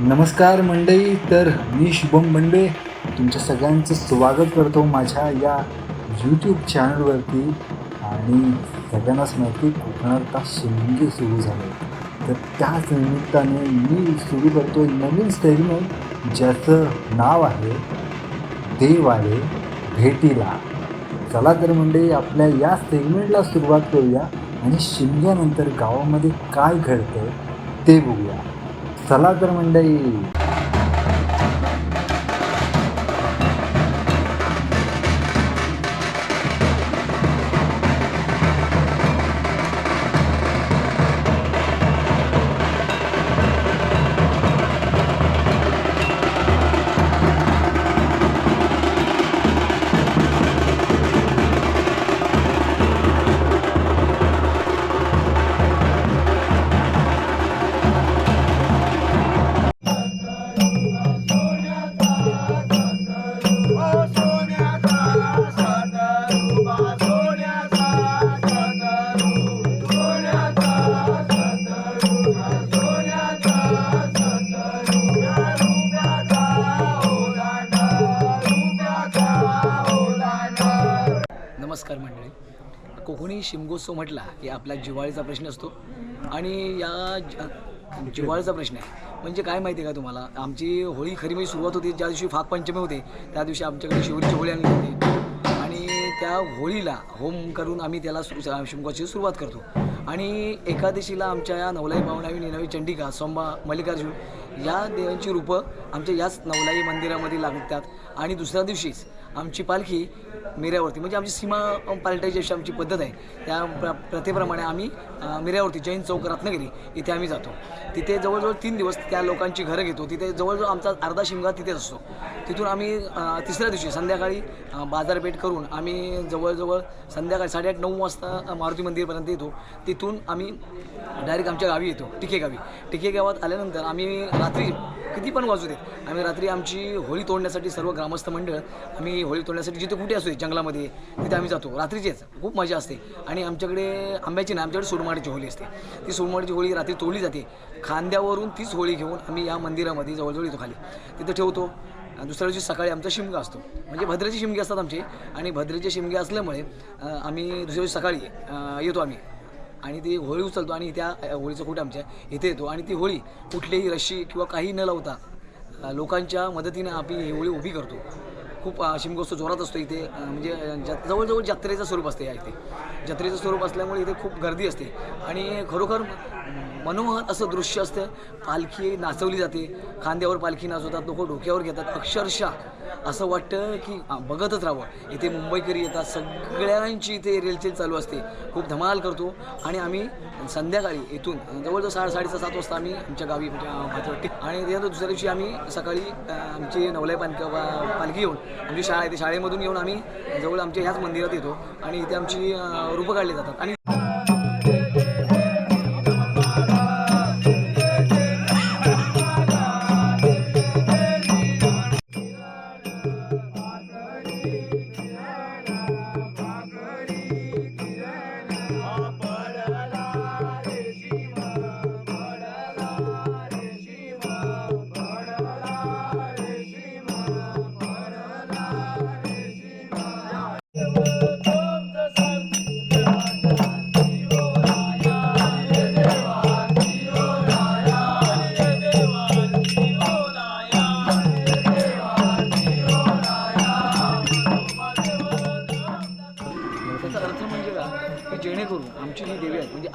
नमस्कार मंडळी तर मी शुभम बंडे तुमच्या सगळ्यांचं स्वागत करतो माझ्या या यूट्यूब चॅनलवरती आणि सगळ्यांनाच माहिती कोकणात शिंगे सुरू झाले तर त्याच निमित्ताने मी सुरू करतो नवीन सेगमेंट ज्याचं नाव आहे देव आले भेटीला. चला तर मंडळी आपल्या या सेगमेंटला सुरुवात करूया. आणि शिमग्यानंतर गावामध्ये काय घडतं ते बघूया. चला तर मंडळी. मी शिमगोत्सव म्हटला की आपला जिव्हाळीचा प्रश्न असतो. आणि या ज- जिव्हाळीचा प्रश्न आहे. म्हणजे काय माहिती आहे का तुम्हाला? आमची होळी खरी म्हणजे सुरुवात होती ज्या दिवशी फागपंचमी होते त्या दिवशी आमच्याकडे शिवरीची होळी आणली होती. आणि त्या होळीला होम करून आम्ही त्याला सु- शिमगोची सुरुवात करतो. आणि एकादशीला आमच्या या नवलाई पावणावी निनावी चंडिका सोंबा मल्लिकार्जुन या देवांची रूपं आमच्या याच नवलाई मंदिरामध्ये लागतात. आणि दुसऱ्या दिवशीच आमची पालखी मिऱ्यावरती. म्हणजे आमची सीमा पालटायची अशी आमची पद्धत आहे. त्या प्र प्रथेप्रमाणे आम्ही मिऱ्यावरती जैन चौक रत्नागिरी इथे आम्ही जातो. तिथे जवळजवळ तीन दिवस त्या लोकांची घरं घेतो. तिथे जवळजवळ आमचा अर्धा शिमगा तिथेच असतो. तिथून आम्ही तिसऱ्या दिवशी संध्याकाळी बाजारपेठ करून आम्ही जवळजवळ संध्याकाळी साडेआठ नऊ वाजता मारुती मंदिरपर्यंत येतो. तिथून आम्ही डायरेक्ट आमच्या गावी येतो टिके गावी. टिके गावात आल्यानंतर आम्ही रात्री किती पण वाजू देत. आम्ही रात्री आमची होळी तोडण्यासाठी सर्व ग्रामस्थ मंडळ आम्ही होळी तोडण्यासाठी जिथे कुठे असू दे जंगलामध्ये तिथे आम्ही जातो. रात्रीचेच खूप मजा असते. आणि आमच्याकडे आंब्याची ना आमच्याकडे सोडमाडीची होळी असते. ती सोडमाडीची होळी रात्री तोडली जाते. खांद्यावरून तीच होळी घेऊन आम्ही या मंदिरामध्ये जवळजवळ येतो खाली. तिथं ठेवतो. दुसऱ्या दिवशी सकाळी आमचा शिमगा असतो. म्हणजे भद्रेचे शिमगे असतात आमचे. आणि भद्रेचे शिमगे असल्यामुळे आम्ही दुसऱ्या दिवशी सकाळी येतो आम्ही. आणि ती होळी उचलतो आणि त्या होळीचं कुठे आमच्या इथे येतो. आणि ती होळी कुठलीही रशी किंवा काही न लावता लोकांच्या मदतीने आम्ही ही होळी उभी करतो. खूप अ, शिमगोत्सव जोरात असतो इथे. म्हणजे ज- जवळजवळ जत्रेचं स्वरूप असते या इथे. जत्रेचं स्वरूप असल्यामुळे इथे खूप गर्दी असते. आणि खरोखर मनोहर असं दृश्य असतं. पालखी नाचवली जाते. खांद्यावर पालखी नाचवतात. लोक डोक्यावर घेतात. अक्षरशः असं वाटतं की बघतच राहावं. इथे मुंबईकरी येतात. सगळ्यांची इथे रेलचेल चालू असते. खूप धमाल करतो. आणि आम्ही संध्याकाळी इथून जवळजवळ साडे साडेचा सात वाजता आम्ही आमच्या गावी म्हणजे भातवट्टी. आणि त्यानंतर दुसऱ्या दिवशी आम्ही सकाळी आमची नवलाई पालखी पालखी येऊन आमची शाळा आहे. शाळेमधून येऊन आम्ही जवळ आमच्या ह्याच मंदिरात येतो. आणि इथे आमची रूपं काढली जातात. आणि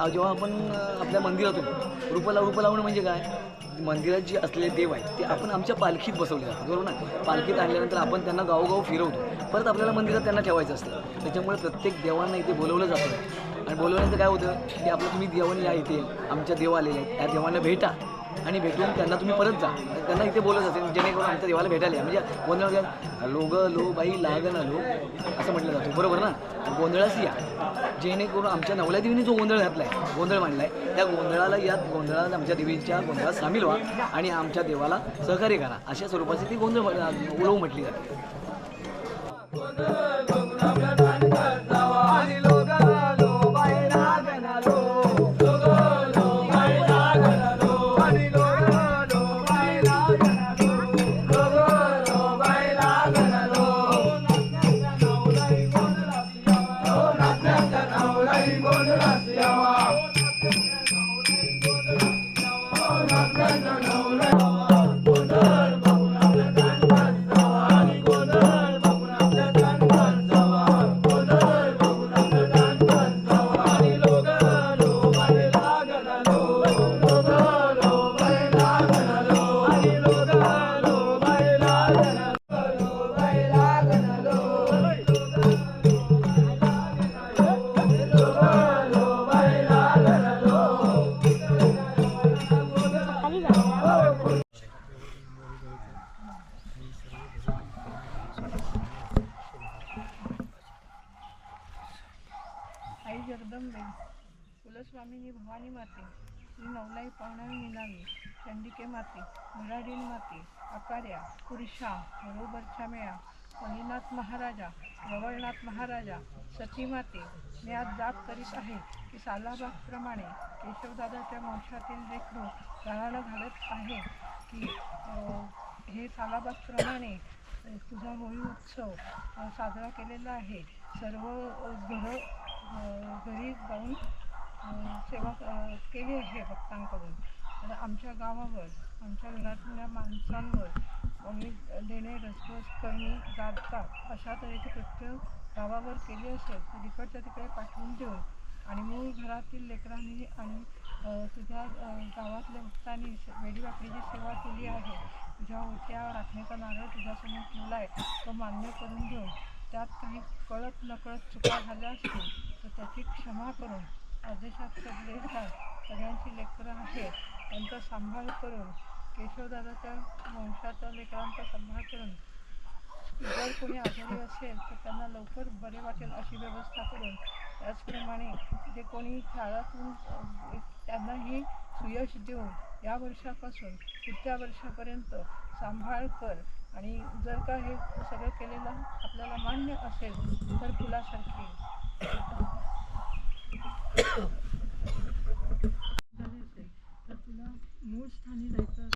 जेव्हा आपण आपल्या मंदिरातून रूपं लाव रूप लावणं म्हणजे काय? मंदिरात जे असलेले देव आहेत ते आपण आमच्या पालखीत बसवले जातात बरोबर ना? पालखीत आणल्यानंतर आपण त्यांना गावोगाव फिरवतो. परत आपल्याला मंदिरात त्यांना ठेवायचं असतं. त्याच्यामुळे प्रत्येक देवांना इथे बोलवलं जातं. आणि बोलवल्यानंतर काय होतं? की आपलं तुम्ही देवांनी या इथे आमच्या देव आलेले आहेत. त्या देवांना भेटा. आणि भेटून त्यांना तुम्ही परत जा. त्यांना इथे बोलत असेल जेणेकरून आमच्या देवाला भेटायला या. म्हणजे गोंधळ लोग लो बाई लाग ना लो. असं म्हटलं जातं. बरोबर ना? गोंधळाच या. जेणेकरून आमच्या नवल्या देवीने जो गोंधळ घातला आहे गोंधळ मांडला आहे त्या गोंधळाला या. गोंधळाला आमच्या देवीच्या गोंधळात सामील व्हा आणि आमच्या देवाला सहकार्य करा. अशा स्वरूपाची ती गोंधळ उडवू म्हटली जाते. জীবন রাশি আমার श्री नवलाई पौर्णमी निनावी चंडिके माती मुराडीन माती अकार्या पुरुषा बरोबरच्या मेळा मणिनाथ महाराजा गवळनाथ महाराजा सती माते मी आज जाप करीत आहे की सालाबागप्रमाणे केशवदादाच्या वंशातील रेखरू गाळाला घालत आहे की हे सालाबागप्रमाणे तुझा होळी उत्सव साजरा केलेला आहे. सर्व घरं घरी जाऊन सेवा केली आहे भक्तांकडून. आणि आमच्या गावावर आमच्या घरातल्या माणसांवर कोणी देणे रसबस करणे जातात अशा तऱ्हेचे कृत्य गावावर केली असेल तर इकडच्या तिकडे पाठवून देऊन आणि मूळ घरातील लेकरांनी आणि तुझ्या गावातल्या भक्तांनी वेडीवाकडीची सेवा केली आहे. तुझ्या ओट्या राखण्याचा नारळ तुझ्यासमोर ठेवला आहे तो मान्य करून घेऊन त्यात काही कळत नकळत चुका झाल्या असतील तर त्याची क्षमा करून आदेशात सगळेच्या सगळ्यांची लेकरं आहेत. त्यांचा सांभाळ करून केशवदादाच्या वंशाच्या लेकरांचा सांभाळ करून जर कोणी आजारी असेल तर त्यांना लवकर बरे वाटेल अशी व्यवस्था करून त्याचप्रमाणे जे कोणी शाळातून त्यांनाही सुयश देऊन या वर्षापासून पुढच्या वर्षापर्यंत सांभाळ कर. आणि जर का हे सगळं केलेलं आपल्याला मान्य असेल तर फुलासारखी. मूळ स्थानी जायचं